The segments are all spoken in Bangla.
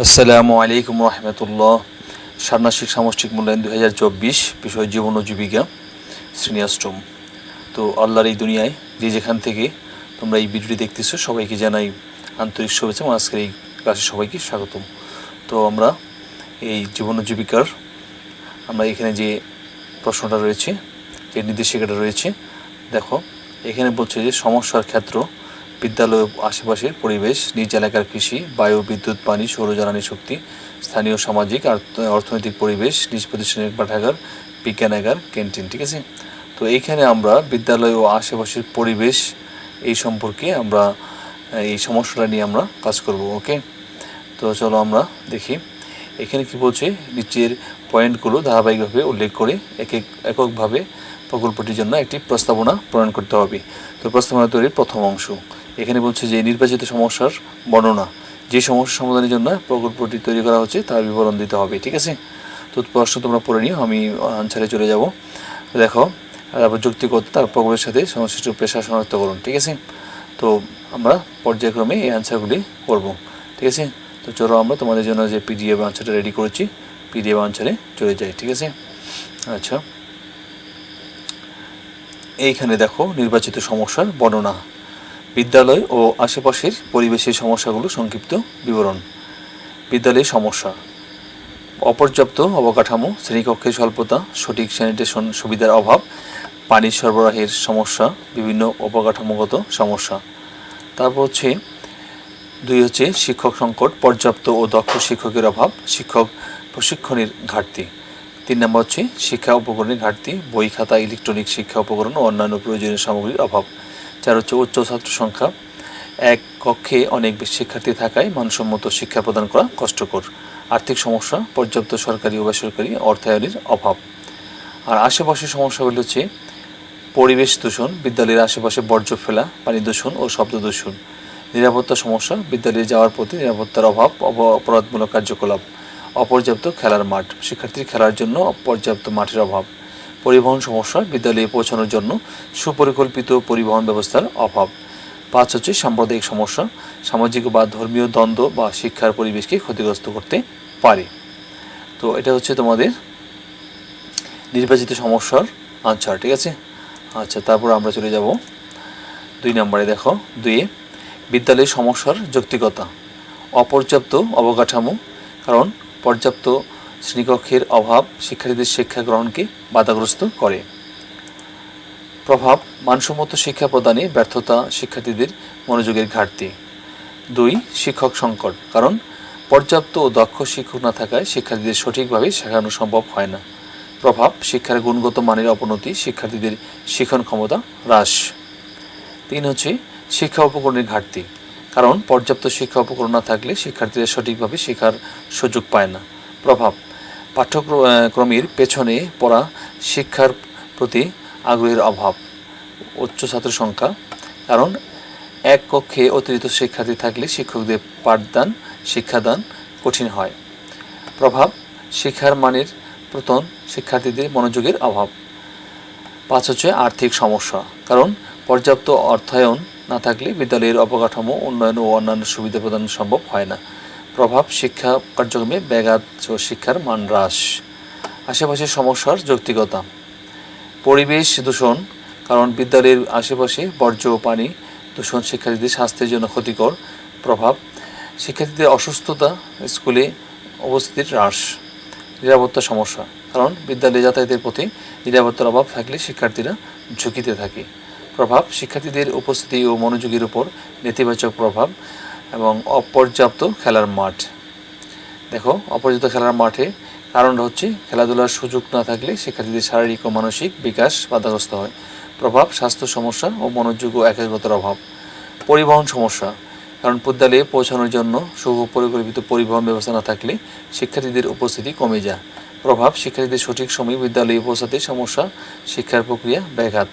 আসসালামু আলাইকুম রহমতুল্লাহ। ষান্মাসিক সামষ্টিক মূল্যায়ন দু হাজার চব্বিশ, বিষয় জীবন ও জীবিকা শ্রেণি অষ্টম তো আল্লাহর এই দুনিয়ায় যে যেখান থেকে তোমরা এই ভিডিওটি দেখতেছো, সবাইকে জানাই আন্তরিক শুভেচ্ছা এবং আজকের এই ক্লাসে সবাইকে স্বাগতম। তো আমরা এই জীবন ও জীবিকার, আমরা এখানে যে প্রশ্নটা রয়েছে, যে নির্দেশিকাটা রয়েছে, দেখো, এখানে বলছে যে সমস্যার ক্ষেত্র বিদ্যালয় ও আশেপাশের পরিবেশ, নিজ এলাকার কৃষি, বায়ু, বিদ্যুৎ, পানি সৌর জ্বালানি শক্তি, স্থানীয় সামাজিক অর্থনৈতিক পরিবেশ, নিজ প্রতিষ্ঠানের পাঠাগার, বিজ্ঞানাগার, ক্যান্টিন, ঠিক আছে? তো এইখানে আমরা বিদ্যালয় ও আশেপাশের পরিবেশ এই সম্পর্কে আমরা এই সমস্যাটা নিয়ে আমরা কাজ করব, ওকে? তো চলো আমরা দেখি। এখানে কি বলছে? নিচের পয়েন্টগুলো ধারাবাহিকভাবে উল্লেখ করে এক এক, এককভাবে প্রকল্পটির জন্য একটি প্রস্তাবনা প্রণয়ন করতে হবে। তো প্রস্তাবনা তৈরির প্রথম অংশ। এখানে বলছে যে, নির্বাচিত সমস্যার বর্ণনা। যে সমস্যা সমাধানের জন্য প্রকল্পটি তৈরি করা হচ্ছে, তার বিবরণ দিতে হবে, ঠিক আছে? তো প্রশ্ন তোমরা পড়ে নিও, আমি আনসারে চলে যাব। দেখো, তারপর যুক্তিগত, তার প্রকল্পের সাথে সংশ্লিষ্ট পেশা শনাক্ত করুন, ঠিক আছে? তো আমরা পর্যায়ক্রমে এই আনসারগুলি করব, ঠিক আছে? তো চলো আমরা তোমাদের জন্য যে পিডিএফ আনসারটা রেডি করেছি পিডিএফ আনসারে চলে যাই, ঠিক আছে? আচ্ছা। এইখানে দেখো, নির্বাচিত সমস্যার বর্ণনা। বিদ্যালয় ও আশেপাশের পরিবেশের সমস্যাগুলো সংক্ষিপ্ত বিবরণ। বিদ্যালয়ের সমস্যা। অপর্যাপ্ত অবকাঠামো, শ্রেণীকক্ষের স্বল্পতা, সঠিক স্যানিটেশন সুবিধার অভাব পানি সরবরাহের সমস্যা, বিভিন্ন অবকাঠামোগত সমস্যা। তারপর হচ্ছে, দুই হচ্ছে শিক্ষক সংকট, পর্যাপ্ত ও দক্ষ শিক্ষকের অভাব, শিক্ষক প্রশিক্ষণের ঘাটতি। তিন নম্বর হচ্ছে শিক্ষা উপকরণের ঘাটতি, বই খাতা, ইলেকট্রনিক শিক্ষা উপকরণ ও অন্যান্য প্রয়োজনীয় সামগ্রীর অভাব। চার হচ্ছে উচ্চ ছাত্র সংখ্যা, এক কক্ষে অনেক বেশি শিক্ষার্থী থাকায় মানসম্মত শিক্ষা প্রদান করা কষ্টকর। আর্থিক সমস্যা, পর্যাপ্ত সরকারি ও বেসরকারি অর্থায়নের অভাব। আর আশেপাশের সমস্যাগুলি হচ্ছে পরিবেশ দূষণ, বিদ্যালয়ের আশেপাশে বর্জ্য ফেলা, পানি দূষণ ও শব্দ দূষণ। নিরাপত্তা সমস্যা, বিদ্যালয়ে যাওয়ার প্রতি নিরাপত্তার অভাব অপরাধমূলক কার্যকলাপ, অপর্যাপ্ত খেলার মাঠ। শিক্ষার্থীর খেলার জন্য পর্যাপ্ত মাঠের অভাব। পরিবহন সমস্যা বিদ্যালয়ে পৌঁছানোর জন্য সুপরিকল্পিত পরিবহন ব্যবস্থার অভাব। পাঁচ হচ্ছে সাম্প্রদায়িক সমস্যা, সামাজিক বা ধর্মীয় দ্বন্দ্ব বা শিক্ষার পরিবেশকে ক্ষতিগ্রস্ত করতে পারে। তো এটা হচ্ছে তোমাদের নির্বাচিত সমস্যার আনসার ঠিক আছে? আচ্ছা তারপর আমরা চলে যাব দুই নম্বরে, দেখো, দুইয়ে বিদ্যালয়ের সমস্যার যৌক্তিকতা, অপর্যাপ্ত অবকাঠামো, কারণ পর্যাপ্ত শ্রেণীকক্ষের অভাব শিক্ষার্থীদের শিক্ষা গ্রহণকে বাধাগ্রস্ত করে। প্রভাব মানসম্মত শিক্ষা প্রদানে ব্যর্থতা শিক্ষার্থীদের মনোযোগের ঘাটতি। দুই, শিক্ষক সংকট, কারণ পর্যাপ্ত ও দক্ষ শিক্ষক না থাকায় শিক্ষার্থীদের সঠিকভাবে শেখানো সম্ভব হয় না। প্রভাব শিক্ষার গুণগত মানের অবনতি, শিক্ষার্থীদের শিক্ষণ ক্ষমতা হ্রাস। তিন হচ্ছে শিক্ষা উপকরণের ঘাটতি, কারণ পর্যাপ্ত শিক্ষা উপকরণ না থাকলে শিক্ষার্থীরা সঠিকভাবে শেখার সুযোগ পায় না। প্রভাব পাঠ্যক্রমের পেছনে পড়া শিক্ষার প্রতি আগ্রহের অভাব, উচ্চ ছাত্র সংখ্যা, কারণ এক কক্ষে অতিরিক্ত শিক্ষার্থী থাকলে শিক্ষকদের পাঠদান, শিক্ষাদান কঠিন হয়। প্রভাব, শিক্ষার মানের প্রতন শিক্ষার্থীদের মনোযোগের অভাব। পাঁচ হচ্ছে আর্থিক সমস্যা, কারণ পর্যাপ্ত অর্থায়ন না থাকলে বিদ্যালয়ের অবকাঠামো, উন্নয়ন ও অন্যান্য সুবিধা প্রদান সম্ভব হয় না। প্রভাব, শিক্ষা কার্যক্রমে ব্যাঘাত ও শিক্ষার মান হ্রাস। আশেপাশের সমস্যার যৌক্তিকতা। পরিবেশ দূষণ, কারণ বিদ্যালয়ের আশেপাশে বর্জ্য পানি দূষণ শিক্ষার্থীদের স্বাস্থ্যের জন্য ক্ষতিকর প্রভাব, শিক্ষার্থীদের অসুস্থতা, স্কুলে উপস্থিতির হ্রাস, নিরাপত্তা সমস্যা, কারণ বিদ্যালয়ে যাতায়াতের প্রতি নিরাপত্তার অভাব থাকলে শিক্ষার্থীরা ঝুঁকিতে থাকে। প্রভাব, শিক্ষার্থীদের উপস্থিতি ও মনোযোগের উপর নেতিবাচক প্রভাব এবং অপর্যাপ্ত খেলার মাঠ। দেখো, অপর্যাপ্ত খেলার মাঠে কারণটা হচ্ছে খেলাধুলার সুযোগ না থাকলে শিক্ষার্থীদের শারীরিক ও মানসিক বিকাশ বাধাগ্রস্ত হয়। প্রভাব, স্বাস্থ্য সমস্যা ও মনোযোগ ও একাগ্রতার অভাব। পরিবহন সমস্যা, কারণ বিদ্যালয়ে পৌঁছানোর জন্য সুপরিকল্পিত পরিবহন ব্যবস্থা না থাকলে শিক্ষার্থীদের উপস্থিতি কমে যায়। প্রভাব, শিক্ষার্থীদের সঠিক সময়ে বিদ্যালয়ে পৌঁছাতে সমস্যা, শিক্ষার প্রক্রিয়া ব্যাঘাত।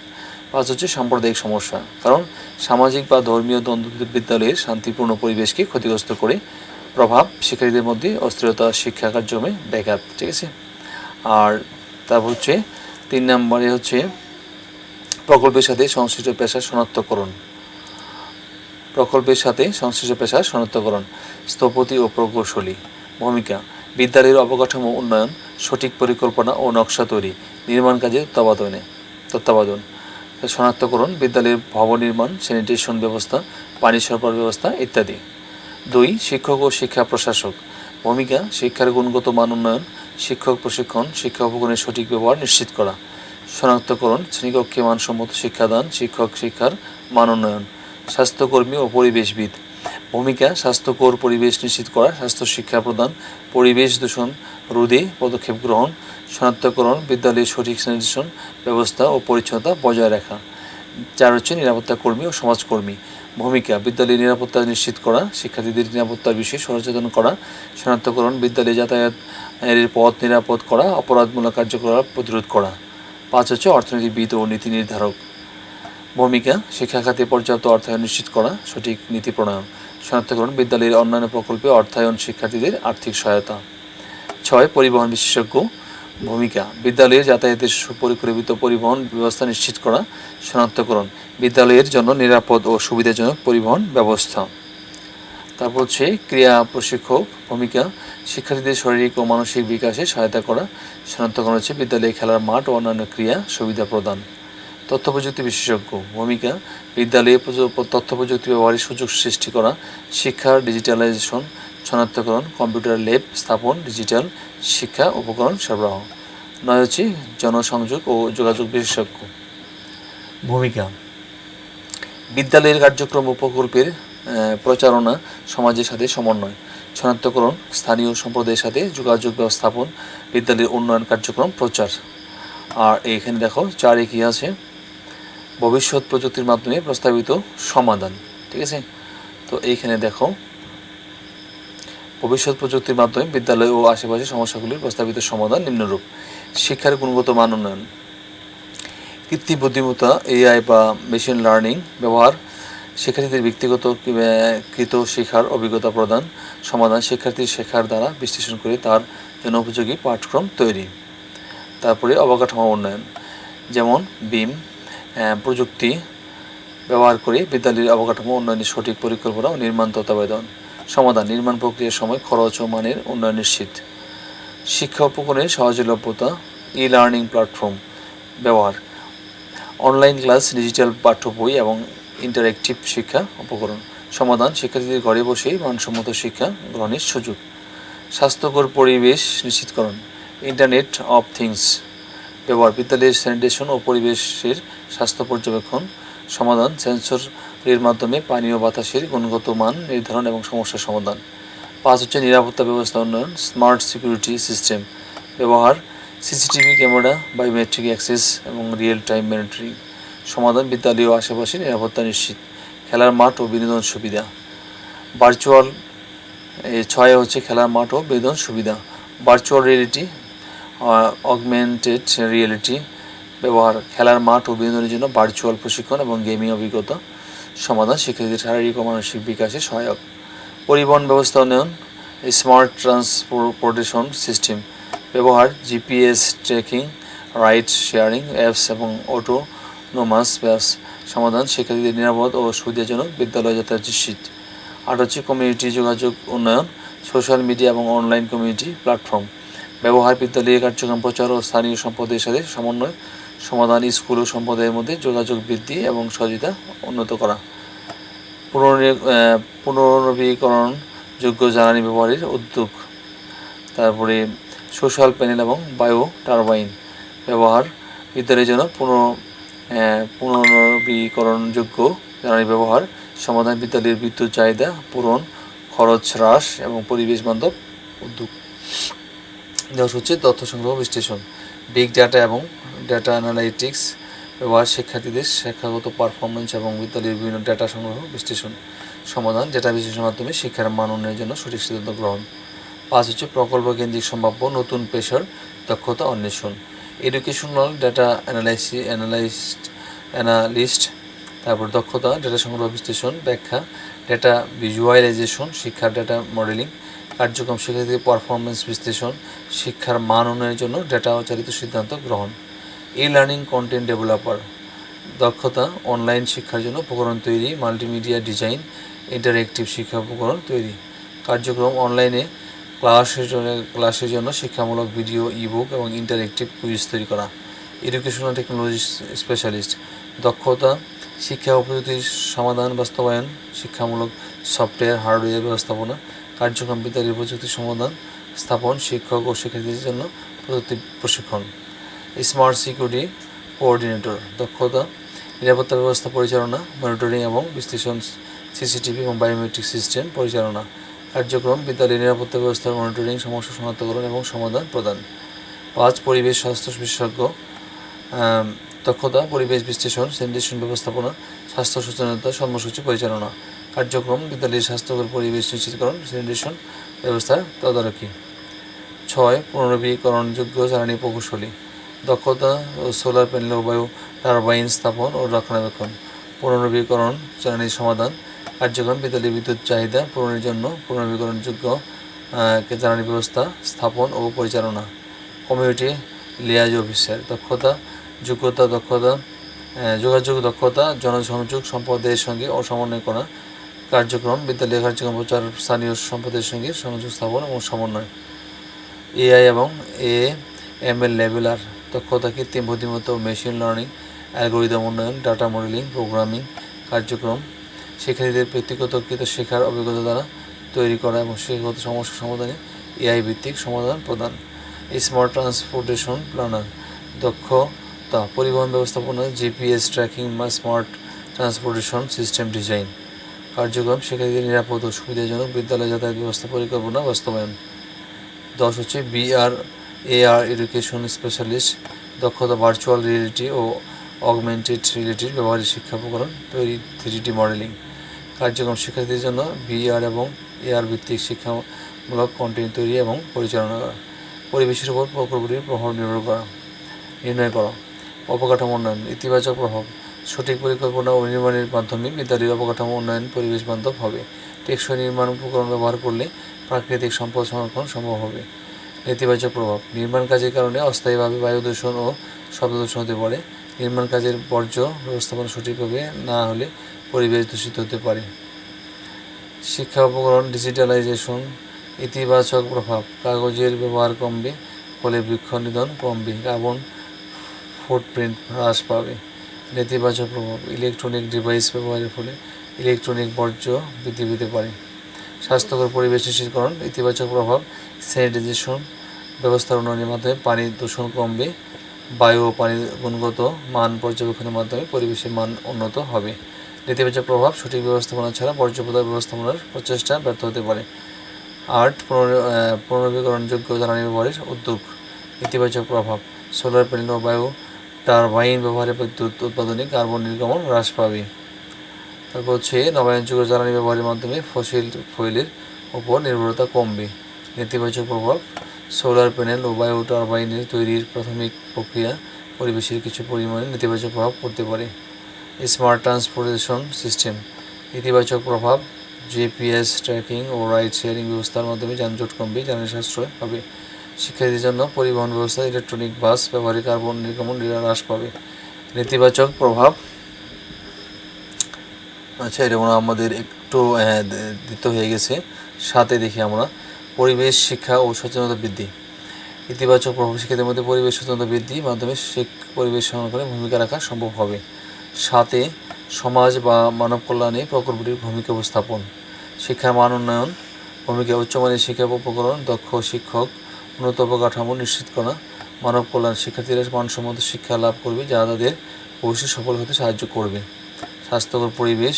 পাঁচ হচ্ছে সাম্প্রদায়িক সমস্যা। কারণ সামাজিক বা ধর্মীয় দ্বন্দ্ব বিদ্যালয়ের শান্তিপূর্ণ পরিবেশকে ক্ষতিগ্রস্ত করে প্রভাব শিক্ষার্থীদের মধ্যে অস্থিরতা, শিক্ষা কার্যক্রমে ব্যাঘাত, ঠিক আছে? আর তারপর হচ্ছে তিন নম্বরে হচ্ছে প্রকল্পের সাথে সংশ্লিষ্ট পেশা শনাক্তকরণ। প্রকল্পের সাথে সংশ্লিষ্ট পেশা শনাক্তকরণ, স্থপতি ও প্রকৌশলী ভূমিকা, বিদ্যালয়ের অবকাঠামো উন্নয়ন, সঠিক পরিকল্পনা ও নকশা তৈরি, নির্মাণ কাজে তত্ত্বাবধানে তত্ত্বাবধান। শনাক্তকরণ বিদ্যালয়ের ভবন নির্মাণ স্যানিটেশন ব্যবস্থা, পানি সরবরাহ ব্যবস্থা ইত্যাদি। দুই, শিক্ষক ও শিক্ষা প্রশাসক। ভূমিকা, শিক্ষার গুণগত মান উন্নয়ন, শিক্ষক প্রশিক্ষণ, শিক্ষা উপকরণের সঠিক ব্যবহার নিশ্চিত করা। শনাক্তকরণ শ্রেণীকক্ষে মানসম্মত শিক্ষাদান, শিক্ষক শিক্ষার মান উন্নয়ন। স্বাস্থ্যকর্মী ও পরিবেশবিদ। ভূমিকা, স্বাস্থ্যকর পরিবেশ নিশ্চিত করা স্বাস্থ্য শিক্ষা প্রদান, পরিবেশ দূষণ, রোধে পদক্ষেপ গ্রহণ, শনাক্তকরণ বিদ্যালয়ের সঠিক স্যানিটেশন ব্যবস্থা ও পরিচ্ছন্নতা বজায় রাখা। চার হচ্ছে নিরাপত্তা কর্মী ও সমাজকর্মী। ভূমিকা বিদ্যালয়ের নিরাপত্তা নিশ্চিত করা, শিক্ষার্থীদের নিরাপত্তার বিষয়ে সচেতন করা, শনাক্তকরণ, বিদ্যালয়ে যাতায়াত এর পথ নিরাপদ করা, অপরাধমূলক কার্যকলাপ প্রতিরোধ করা। পাঁচ হচ্ছে অর্থনীতিবিদ ও নীতি নির্ধারক। ভূমিকা শিক্ষা খাতে পর্যাপ্ত অর্থায়ন নিশ্চিত করা, সঠিক নীতি প্রণয়ন শনাক্তকরণ বিদ্যালয়ের অন্যান্য প্রকল্পে অর্থায়ন শিক্ষার্থীদের আর্থিক সহায়তা। ছয়, পরিবহন বিশেষজ্ঞ, ভূমিকা বিদ্যালয়ের যাতায়াতের সুপরিকল্পিত পরিবহন ব্যবস্থা নিশ্চিত করা শনাক্তকরণ বিদ্যালয়ের জন্য নিরাপদ ও সুবিধাজনক পরিবহন ব্যবস্থা। তারপর হচ্ছে ক্রিয়া প্রশিক্ষক, ভূমিকা, শিক্ষার্থীদের শারীরিক ও মানসিক বিকাশে সহায়তা করা শনাক্তকরণ হচ্ছে বিদ্যালয়ে খেলার মাঠ ও অন্যান্য ক্রিয়া সুবিধা প্রদান। তথ্য প্রযুক্তি বিশেষজ্ঞ ভূমিকা, বিদ্যালয়ে তথ্য প্রযুক্তি ব্যবহারের সুযোগ সৃষ্টি করা, শিক্ষার ডিজিটালাইজেশন, শনাক্তকরণ, কম্পিউটার ল্যাব স্থাপন, ডিজিটাল শিক্ষা উপকরণ সরবরাহ। নয় হচ্ছে জনসংযোগ ও যোগাযোগ বিশেষজ্ঞ। ভূমিকা, বিদ্যালয়ের কার্যক্রম প্রকল্পের প্রচারণা সমাজের সাথে সমন্বয়। শনাক্তকরণ, স্থানীয় সম্প্রদায়ের সাথে যোগাযোগ ব্যবস্থাপন, বিদ্যালয়ের উন্নয়ন কার্যক্রম প্রচার। আর এখানে দেখো চারে কি আছে। ভবিষ্যৎ প্রযুক্তির মাধ্যমে প্রস্তাবিত সমাধান, ঠিক আছে? তো এইখানে দেখো, ভবিষ্যৎ প্রযুক্তির মাধ্যমে বিদ্যালয় ও আশেপাশের সমস্যাগুলির প্রস্তাবিত সমাধান নিম্নরূপ। শিক্ষার গুণগত মান উন্নয়ন, কৃত্রিম বুদ্ধিমত্তা, এআই বা মেশিন লার্নিং ব্যবহার, শিক্ষার্থীদের ব্যক্তিগত কৃত শেখার অভিজ্ঞতা প্রদান, সমাধান শিক্ষার্থীর শেখার দ্বারা বিশ্লেষণ করে তার জন্য উপযোগী পাঠক্রম তৈরি। তারপরে অবকাঠামো উন্নয়ন, যেমন বিম প্রযুক্তি ব্যবহার করে বিদ্যালয়ের অবকাঠামো উন্নয়নের সঠিক পরিকল্পনা ও নির্মাণ তত্ত্বাবধান, সমাধান নির্মাণ প্রক্রিয়ার সময় খরচ ও মানের উন্নয়ন নিশ্চিত, শিক্ষা উপকরণের সহজলভ্যতা ই লার্নিং প্ল্যাটফর্ম ব্যবহার অনলাইন ক্লাস ডিজিটাল পাঠ্য বই এবং ইন্টারেক্টিভ শিক্ষা উপকরণ, সমাধান শিক্ষার্থীদের ঘরে বসেই মানসম্মত শিক্ষা গ্রহণের সুযোগ, স্বাস্থ্যকর পরিবেশ নিশ্চিতকরণ ইন্টারনেট অফ থিংস ব্যবহার বিদ্যালয়ের স্যানিটেশন ও পরিবেশের স্বাস্থ্য পর্যবেক্ষণ, সমাধান সেন্সরের মাধ্যমে পানি ও বাতাসের গুণগত মান নির্ধারণ এবং সমস্যার সমাধান। পাঁচ হচ্ছে নিরাপত্তা ব্যবস্থা উন্নয়ন স্মার্ট সিকিউরিটি সিস্টেম ব্যবহার সিসিটিভি ক্যামেরা বায়োমেট্রিক অ্যাক্সেস এবং রিয়েল টাইম মনিটরিং সমাধান, বিদ্যালয় ও আশেপাশে নিরাপত্তা নিশ্চিত, খেলার মাঠ ও বিনোদন সুবিধা। ভার্চুয়াল ছয় হচ্ছে খেলার মাঠ ও বিনোদন সুবিধা। ভার্চুয়াল রিয়েলিটি অগমেন্টেড রিয়েলিটি ব্যবহার, খেলার মাঠ ও বিনোদনের জন্য ভার্চুয়াল প্রশিক্ষণ এবং গেমিং অভিজ্ঞতা সমাধান শিক্ষার্থীদের শারীরিক ও মানসিক বিকাশে সহায়ক। পরিবহন ব্যবস্থা উন্নয়ন স্মার্ট ট্রান্সপোর্টেশন সিস্টেম ব্যবহার GPS tracking ride sharing apps এবং অটোনোমাস ব্যাস সমাধান শিক্ষার্থীদের নিরাপদ ও সুবিধাজনক বিদ্যালয় যাতায়াত নিশ্চিত। আর হচ্ছে কমিউনিটি যোগাযোগ উন্নয়ন সোশ্যাল মিডিয়া এবং অনলাইন কমিউনিটি প্ল্যাটফর্ম ব্যবহার বিদ্যালয়ের কার্যক্রম প্রচার ও স্থানীয় সম্পদের সাথে সমন্বয়, সমাধান, স্কুল ও সম্প্রদায়ের মধ্যে যোগাযোগ বৃদ্ধি এবং সহযোগিতা উন্নত করা। পুনর্নবীকরণ যোগ্য জ্বালানি ব্যবহারের উদ্যোগ। তারপরে সোশ্যাল প্যানেল এবং বায়ো টারবাইন ব্যবহার। বিদ্যালয়ের জন্য পুনঃ পুনর্নবীকরণযোগ্য জ্বালানি ব্যবহার। সমাধান বিদ্যালয়ের বিদ্যুৎ চাহিদা পূরণ, খরচ হ্রাস এবং পরিবেশ বান্ধব উদ্যোগ। দশ হচ্ছে তথ্য সংগ্রহ বিশ্লেষণ বিগ ডাটা এবং ডাটা অ্যানালাইটিক্স ব্যবহার, শিক্ষার্থীদের শিক্ষাগত পারফরমেন্স এবং বিদ্যালয়ের বিভিন্ন ডাটা সংগ্রহ, বিশ্লেষণ, সমাধান ডেটা বিশ্লেষণের মাধ্যমে শিক্ষার মান উন্নয়নের জন্য সঠিক সিদ্ধান্ত গ্রহণ। পাঁচ হচ্ছে প্রকল্প কেন্দ্রিক সম্ভাব্য নতুন পেশার দক্ষতা অন্বেষণ। Educational data analysis analyst analyst তারপর দক্ষতা ডেটা সংগ্রহ, বিশ্লেষণ, ব্যাখ্যা ডেটা ভিজুয়ালাইজেশন শিক্ষার ডেটা মডেলিং কার্যক্রম শিক্ষার্থীদের পারফরমেন্স বিশ্লেষণ, শিক্ষার মান উন্নয়নের জন্য ডেটা চালিত সিদ্ধান্ত গ্রহণ। ই লার্নিং কন্টেন্ট ডেভেলপার দক্ষতা অনলাইন শিক্ষার জন্য উপকরণ তৈরি মাল্টিমিডিয়া ডিজাইন ইন্টারেক্টিভ শিক্ষা উপকরণ তৈরি। কার্যক্রম অনলাইনে ক্লাসের জন্য ক্লাসের জন্য শিক্ষামূলক ভিডিও ইবুক এবং ইন্টারেক্টিভ কুইজ তৈরি করা। এডুকেশনাল টেকনোলজি স্পেশালিস্ট দক্ষতা, শিক্ষা ও প্রযুক্তির সমাধান, বাস্তবায়ন, শিক্ষামূলক সফটওয়্যার হার্ডওয়্যার ব্যবস্থাপনা কার্যক্রম বিদ্যালয়ের প্রযুক্তি সমাধান স্থাপন, শিক্ষক ও শিক্ষার্থীদের জন্য প্রযুক্তি প্রশিক্ষণ। স্মার্ট সিকিউরিটি কোঅর্ডিনেটর, দক্ষতা, নিরাপত্তা ব্যবস্থা পরিচালনা, মনিটরিং এবং বিশ্লেষণ, সিসিটিভি এবং বায়োমেট্রিক সিস্টেম পরিচালনা। কার্যক্রম বিদ্যালয়ের নিরাপত্তা ব্যবস্থার মনিটরিং, সমস্যা শনাক্তকরণ এবং সমাধান প্রদান। পাঁচ, পরিবেশ, স্বাস্থ্য বিশেষজ্ঞ দক্ষতা, পরিবেশ বিশ্লেষণ, স্যানিটেশন ব্যবস্থাপনা, স্বাস্থ্য সচেতনতা কর্মসূচি পরিচালনা। কার্যক্রম, বিদ্যালয়ের স্বাস্থ্যকর পরিবেশ নিশ্চিতকরণ স্যানিটেশন ব্যবস্থার তদারকি। ছয়, পুনর্নবীকরণযোগ্য জ্বালানি প্রকৌশলী, দক্ষতা ও সোলার প্যানেল ও বায়ু টারবাইন স্থাপন ও রক্ষণাবেক্ষণ। পুনর্নবীকরণ জ্বালানির সমাধান, কার্যক্রম, বিদ্যালয়ের বিদ্যুৎ চাহিদা পূরণের জন্য পুনর্নবীকরণযোগ্য জ্বালানি ব্যবস্থা স্থাপন ও পরিচালনা। কমিউনিটি লিয়াজ অফিসার দক্ষতা, যোগ্যতা দক্ষতা যোগাযোগ দক্ষতা, জনসংযোগ সম্প্রদায়ের সঙ্গে ও সমন্বয় করা কার্যক্রম, বিদ্যালয় কার্যক্রম প্রচার স্থানীয় সম্প্রদায়ের সঙ্গে সংযোগ স্থাপন এবং সমন্বয়। এআই এবং এ এম এল লেভেলার দক্ষতা কৃত্রিম বুদ্ধিমত্তা মেশিন লার্নিং, অ্যালগোরিদম উন্নয়ন, ডাটা মডেলিং, প্রোগ্রামিং কার্যক্রম শিক্ষার্থীদের ব্যক্তিগত কৃত শেখার অভিজ্ঞতা দ্বারা তৈরি করা এবং শিক্ষাগত সমস্যা সমাধানে এআই ভিত্তিক সমাধান প্রদান। স্মার্ট ট্রান্সপোর্টেশন প্ল্যানার দক্ষতা, পরিবহন ব্যবস্থাপনা, জিপিএস ট্র্যাকিং বা স্মার্ট ট্রান্সপোর্টেশন সিস্টেম ডিজাইন। কার্যক্রম শিক্ষার্থীদের নিরাপদ ও সুবিধাজনক বিদ্যালয় যাতায়াত ব্যবস্থা পরিকল্পনা, বাস্তবায়ন। দশ হচ্ছে বিআর এআর এডুকেশন স্পেশালিস্ট দক্ষতা ভার্চুয়াল রিয়েলিটি ও অগমেন্টেড রিয়েলিটির ব্যবহারিক শিক্ষা উপকরণ, তৈরি থ্রি মডেলিং কার্যক্রম শিক্ষার্থীদের জন্য বিআর এবং এআর ভিত্তিক শিক্ষামূলক কন্টেন্ট তৈরি এবং পরিচালনা করা। পরিবেশের উপর প্রকল্পটির প্রভাব নির্ভর করা, নির্ণয় করা। অবকাঠামো উন্নয়ন, ইতিবাচক প্রভাব সঠিক পরিকল্পনা ও নির্মাণের মাধ্যমে বিদ্যালয়ের অবকাঠামো উন্নয়ন, পরিবেশ বান্ধব হবে। টেকসই নির্মাণ উপকরণ ব্যবহার করলে প্রাকৃতিক সম্পদ সংরক্ষণ সম্ভব হবে। নেতিবাচক প্রভাব। নির্মাণ কাজের কারণে অস্থায়ীভাবে বায়ু দূষণ ও শব্দ দূষণ হতে পারে। নির্মাণ কাজের বর্জ্য ব্যবস্থাপনা সঠিকভাবে না হলে পরিবেশ দূষিত হতে পারে। শিক্ষা উপকরণ ডিজিটালাইজেশন, ইতিবাচক প্রভাব। কাগজের ব্যবহার কমবে, ফলে বৃক্ষ নিধন কমবে। কার্বন ফুটপ্রিন্ট হ্রাস পাবে। নেতিবাচক প্রভাব ইলেকট্রনিক ডিভাইস ব্যবহারের ফলে ইলেকট্রনিক বর্জ্য বৃদ্ধি পেতে পারে। স্বাস্থ্যকর পরিবেশ নিশ্চিতকরণ, ইতিবাচক প্রভাব স্যানিটাইজেশন ব্যবস্থার উন্নয়নের মাধ্যমে পানি দূষণ কমবে। বায়ু ও পানির গুণগত মান পর্যবেক্ষণের মাধ্যমে পরিবেশের মান উন্নত হবে। নেতিবাচক প্রভাব, সঠিক ব্যবস্থাপনা ছাড়া বর্জ্য পদার্থ ব্যবস্থাপনার প্রচেষ্টা ব্যর্থ হতে পারে। আর্ট পুনর্নবীকরণযোগ্য জ্বালানি ব্যবহারের উদ্যোগ ইতিবাচক প্রভাব সোলার প্যানেল ও বায়ু টারবাইন ব্যবহারে বিদ্যুৎ উৎপাদনে কার্বন নির্গমন হ্রাস পাবে। তারপর হচ্ছে নবায়নযোগ্য জ্বালানি ব্যবহারের মাধ্যমে ফসিল ফুয়েলের উপর নির্ভরতা কমবে। নেতিবাচক প্রভাব, সোলার প্যানেল ও বায়ো টারবাইনের তৈরির প্রাথমিক প্রক্রিয়া পরিবেশের কিছু পরিমাণে নেতিবাচক প্রভাব পড়তে পারে। স্মার্ট ট্রান্সপোর্টেশন সিস্টেম, ইতিবাচক প্রভাব, জিপিএস ট্র্যাকিং ও রাইড শেয়ারিং ব্যবস্থার মাধ্যমে যানজট কমবে জ্বালানি সাশ্রয় হবে। শিক্ষার্থীদের জন্য পরিবহন ব্যবস্থা ইলেকট্রনিক বাস ব্যবহারিক কার্বন নির্গমন হ্রাস পাবে। নেতিবাচক প্রভাব। আচ্ছা এটা মনে আমাদের একটু দ- দিতে হয়ে গেছে। সাথে দেখি আমরা। পরিবেশ, শিক্ষা ও সচেতনতা বৃদ্ধি। ইতিবাচক প্রভাব শিক্ষার্থীদের মধ্যে পরিবেশ সচেতনতা বৃদ্ধির মাধ্যমে পরিবেশ সংরক্ষণে ভূমিকা রাখা সম্ভব হবে। সাথে, সমাজ বা মানব কল্যাণে প্রকল্পটির ভূমিকা উপস্থাপন। শিক্ষার মান উন্নয়ন, ভূমিকা উচ্চমানের শিক্ষা উপকরণ, দক্ষ শিক্ষক উন্নত অবকাঠামো নিশ্চিত করা। মানব কল্যাণ শিক্ষার্থীরা মানসম্মত শিক্ষা লাভ করবে, যা তাদের ভবিষ্যৎ সফল হতে সাহায্য করবে। স্বাস্থ্যকর পরিবেশ,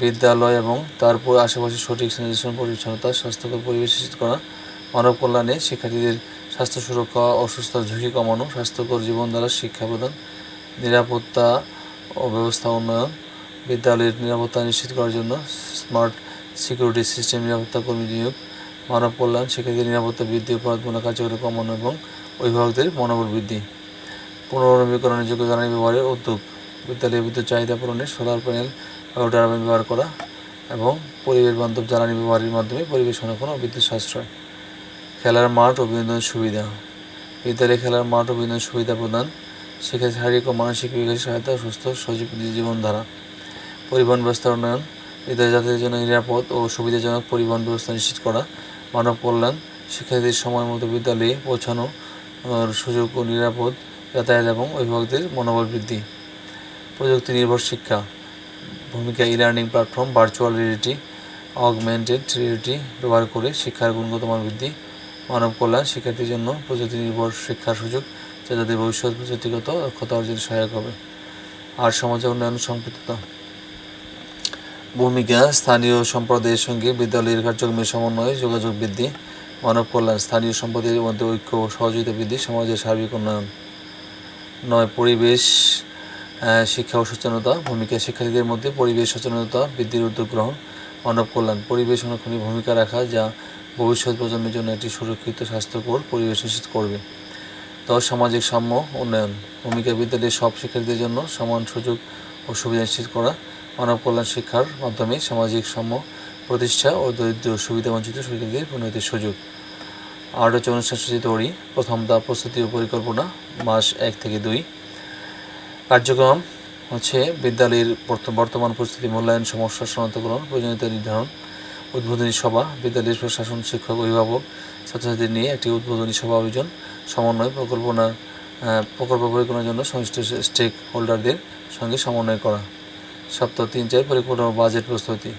বিদ্যালয় এবং তারপর আশেপাশে সঠিক স্যানিটেশন, পরিচ্ছন্নতা, স্বাস্থ্যকর পরিবেশ নিশ্চিত করা। মানব কল্যাণে শিক্ষার্থীদের স্বাস্থ্য সুরক্ষা, অসুস্থতার ঝুঁকি কমানো, স্বাস্থ্যকর জীবন দ্বারা শিক্ষা প্রদান, নিরাপত্তা ও ব্যবস্থা উন্নয়ন, বিদ্যালয়ের নিরাপত্তা নিশ্চিত করার জন্য স্মার্ট সিকিউরিটি সিস্টেম নিরাপত্তা কর্মী নিয়োগ মানব কল্যাণ শিক্ষার্থীদের নিরাপত্তা বৃদ্ধি অপরাধমূলক কার্যকরী কমানো এবং অভিভাবকদের মনোবল বৃদ্ধি। পুনর্নবীকরণের যোগ্য জ্বালানি ব্যবহারের উদ্যোগ। বিদ্যালয়ের বিদ্যুৎ চাহিদা পূরণে সোলার প্যানেল টারবাইন ব্যবহার করা এবং পরিবেশ বান্ধব জ্বালানি ব্যবহারের মাধ্যমে পরিবেশ সংরক্ষণ ও বিদ্যুৎ সাশ্রয়। খেলার মাঠ ও বিনোদন সুবিধা। বিদ্যালয়ে খেলার মাঠ ও বিনোদন সুবিধা প্রদান শিক্ষার্থী শারীরিক ও মানসিক বিকাশের সহায়তা সুস্থ সজীব জীবনধারা। পরিবহন ব্যবস্থার উন্নয়ন। বিদ্যালয় যাত্রীদের জন্য নিরাপদ ও সুবিধাজনক পরিবহন ব্যবস্থা নিশ্চিত করা মানব কল্যাণ, শিক্ষার্থীদের সময় মতো বিদ্যালয়ে পৌঁছানো সুযোগ ও নিরাপদ যাতায়াত এবং অভিভাবকদের মনোবল বৃদ্ধি। প্রযুক্তি নির্ভর শিক্ষা। ভূমিকা e learning platform virtual reality augmented reality ব্যবহার করে শিক্ষার গুণগত মান বৃদ্ধি। মানব কল্যাণ শিক্ষার্থীর জন্য প্রযুক্তি নির্ভর শিক্ষার সুযোগ, যা তাদের ভবিষ্যৎ প্রযুক্তিগত দক্ষতা অর্জনে সহায়ক হবে। আর সমাজের উন্নয়ন সম্পৃক্ততা ভূমিকা স্থানীয় সম্প্রদায়ের সঙ্গে বিদ্যালয়ের কার্যক্রমের সমন্বয়ে যোগাযোগ বৃদ্ধি, মানব কল্যাণ, স্থানীয় সম্প্রদায়ের মধ্যে ঐক্য ও সহযোগিতা বৃদ্ধি, সমাজের সার্বিক উন্নয়ন। নয়, পরিবেশ শিক্ষা ও সচেতনতা। ভূমিকা শিক্ষার্থীদের মধ্যে পরিবেশ সচেতনতা বৃদ্ধির উদ্যোগ গ্রহণ, মানব কল্যাণ। পরিবেশ সংরক্ষণে ভূমিকা রাখা যা ভবিষ্যৎ প্রজন্মের জন্য একটি সুরক্ষিত, স্বাস্থ্যকর পরিবেশ নিশ্চিত করবে। দশ, সামাজিক সাম্য উন্নয়ন। ভূমিকা বিদ্যালয়ের সব শিক্ষার্থীদের জন্য সমান সুযোগ ও সুবিধা নিশ্চিত করা। মানব কল্যাণ শিক্ষার মাধ্যমে সামাজিক সাম্য প্রতিষ্ঠা ও দরিদ্র সুবিধা বঞ্চিত শিক্ষার্থীদের উন্নতির সুযোগ। আট হচ্ছে অনুষ্ঠান তৈরি প্রথম ধাপ প্রস্তুতি ও পরিকল্পনা মাস এক থেকে দুই। কার্যক্রম হচ্ছে বিদ্যালয়ের বর্ত- বর্তমান পরিস্থিতি মূল্যায়ন সমস্যা শনাক্তকরণ প্রয়োজনীয়তা নির্ধারণ উদ্বোধনী সভা বিদ্যালয়ের প্রশাসন শিক্ষক অভিভাবক ছাত্রছাত্রীদের নিয়ে একটি উদ্বোধনী সভা আয়োজন সমন্বয় প্রকল্পনা আহ, প্রকল্প পরিকল্পনার জন্য সংশ্লিষ্ট স্টেক হোল্ডারদের সঙ্গে সমন্বয় করা। সপ্তাহ তিন চার পরিকল্পনা বাজেট প্রস্তুতি।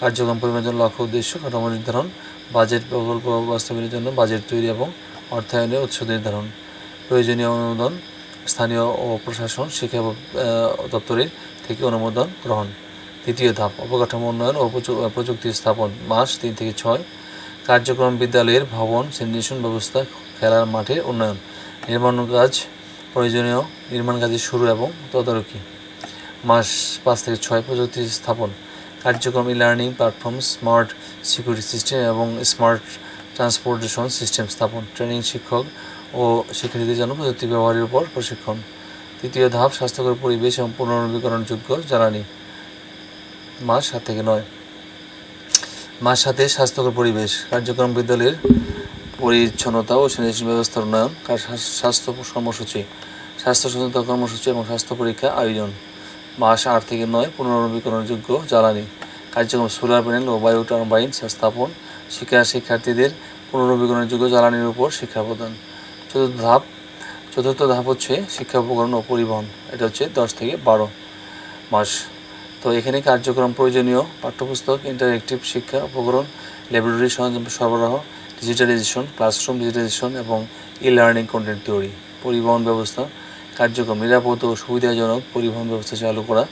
কার্যক্রম পরিমার্জন লক্ষ্য, উদ্দেশ্য, কাঠামো নির্ধারণ, বাজেট প্রকল্প বাস্তবায়নের জন্য বাজেট তৈরি এবং অর্থায়নের উৎস নির্ধারণ, প্রয়োজনীয় অনুমোদন, স্থানীয় ও প্রশাসন, শিক্ষা দপ্তরের থেকে অনুমোদন গ্রহণ। দ্বিতীয় ধাপ, অবকাঠামো উন্নয়ন ও প্রযু- প্রযুক্তি স্থাপন, মাস তিন থেকে ছয়। কার্যক্রম বিদ্যালয়ের ভবন স্যানিটেশন ব্যবস্থা, খেলার মাঠের উন্নয়ন, নির্মাণ কাজ প্রয়োজনীয়, নির্মাণ কাজের শুরু এবং তদারকি। মাস পাঁচ থেকে ছয় প্রযুক্তি স্থাপন। কার্যক্রম e learning platform smart security system এবং স্মার্ট ট্রান্সপোর্টেশন সিস্টেম স্থাপন। ট্রেনিং শিক্ষক ও শিক্ষার্থীদের জন্য প্রযুক্তি ব্যবহারের উপর প্রশিক্ষণ। তৃতীয় ধাপ, স্বাস্থ্যকর পরিবেশ এবং পুনর্নবীকরণযোগ্য জ্বালানি। মাস সাত থেকে নয়। মাস সাথে স্বাস্থ্যকর পরিবেশ। কার্যক্রম বিদ্যালয়ের পরিচ্ছন্নতা ও স্যানিটেশন ব্যবস্থার উন্নয়ন। স্বাস্থ্য কর্মসূচি। স্বাস্থ্য সচেতনতা কর্মসূচি এবং স্বাস্থ্য পরীক্ষা আয়োজন। মাস আট থেকে নয় পুনর্নবীকরণযোগ্য জ্বালানি। কার্যক্রম সোলার প্যানেল ও বায়ো টারবাইন স্থাপন শিক্ষা শিক্ষার্থীদের পুনর্নবীকরণযোগ্য জ্বালানির উপর শিক্ষা প্রদান। চতুর্থ ধাপ চতুর্থ ধাপ হচ্ছে শিক্ষা উপকরণ ও পরিবহন। এটা হচ্ছে দশ থেকে বারো মাস। তো এখানে কার্যক্রম প্রয়োজনীয়, পাঠ্যপুস্তক, ইন্টারেক্টিভ শিক্ষা উপকরণ, ল্যাবরেটরি সরঞ্জাম সরবরাহ, ডিজিটালাইজেশন, ক্লাসরুম ডিজিটালাইজেশন এবং ই লার্নিং কন্টেন্ট থিওরি। পরিবহন ব্যবস্থা কার্যক্রম নিরাপদ ও সুবিধাজনক পরিবহন ব্যবস্থা চালু করা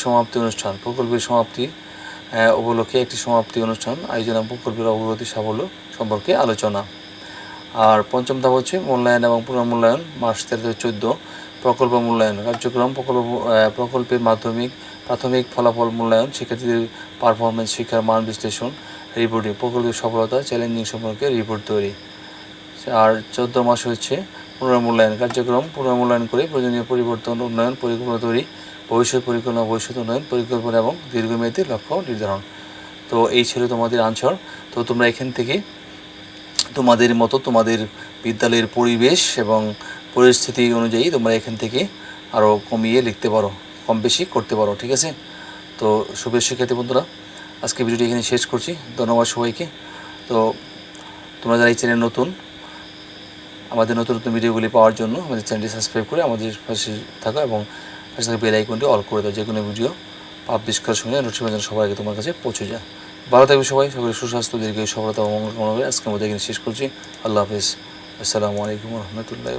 সমাপ্তি অনুষ্ঠান। প্রকল্পের সমাপ্তি উপলক্ষে একটি সমাপ্তি অনুষ্ঠান আয়োজন প্রকল্পের অগ্রগতি সাফল্য সম্পর্কে আলোচনা। আর পঞ্চম ধাপ হচ্ছে মূল্যায়ন এবং পুনর্মূল্যায়ন, মাস তেরো চোদ্দ। প্রকল্প মূল্যায়ন, কার্যক্রম প্রকল্প প্রকল্পের মাধ্যমিক, প্রাথমিক ফলাফল মূল্যায়ন, শিক্ষার্থীদের পারফরমেন্স শিক্ষার মান বিশ্লেষণ রিপোর্টিং প্রকল্পের সফলতা চ্যালেঞ্জিং সম্পর্কে রিপোর্ট তৈরি। আর চোদ্দ মাস হচ্ছে পুনর্মূল্যায়ন কার্যক্রম, পুনর্মূল্যায়ন করে প্রয়োজনীয় পরিবর্তন, উন্নয়ন পরিকল্পনা তৈরি, ভবিষ্যৎ পরিকল্পনা, ভবিষ্যৎ উন্নয়ন, পরিকল্পনা এবং দীর্ঘমেয়াদী লক্ষ্য নির্ধারণ। তো এই ছিল তোমাদের আনসার তো তোমরা এখান থেকে তোমাদের মতো তোমাদের বিদ্যালয়ের পরিবেশ এবং পরিস্থিতি অনুযায়ী তোমরা এখান থেকে আরও কমিয়ে লিখতে পারো, কম বেশি করতে পারো, ঠিক আছে? তো শুভের শিক্ষার্থী বন্ধুরা। আজকে ভিডিওটি এখানে শেষ করছি। ধন্যবাদ সবাইকে। তো তোমরা যারা এই চ্যানেল নতুন আমাদের নতুন নতুন ভিডিওগুলি পাওয়ার জন্য আমাদের চ্যানেলটি সাবস্ক্রাইব করে আমাদের পাশে থাকো এবং পাশে থাকা বেল আইকনটি অল করে দাও। যে কোনো ভিডিও পাবলিশ করার সঙ্গে নোটিফিকেশন সবার আগে তোমার কাছে পৌঁছে যায়। ভালো থাকবে সবাই। সকলের সুস্বাস্থ্য, দীর্ঘ সফলতা মঙ্গল কামনা করে এখানে শেষ করছি। আল্লাহ হাফিজ। আসসালামু আলাইকুম রহমতুল্লাহ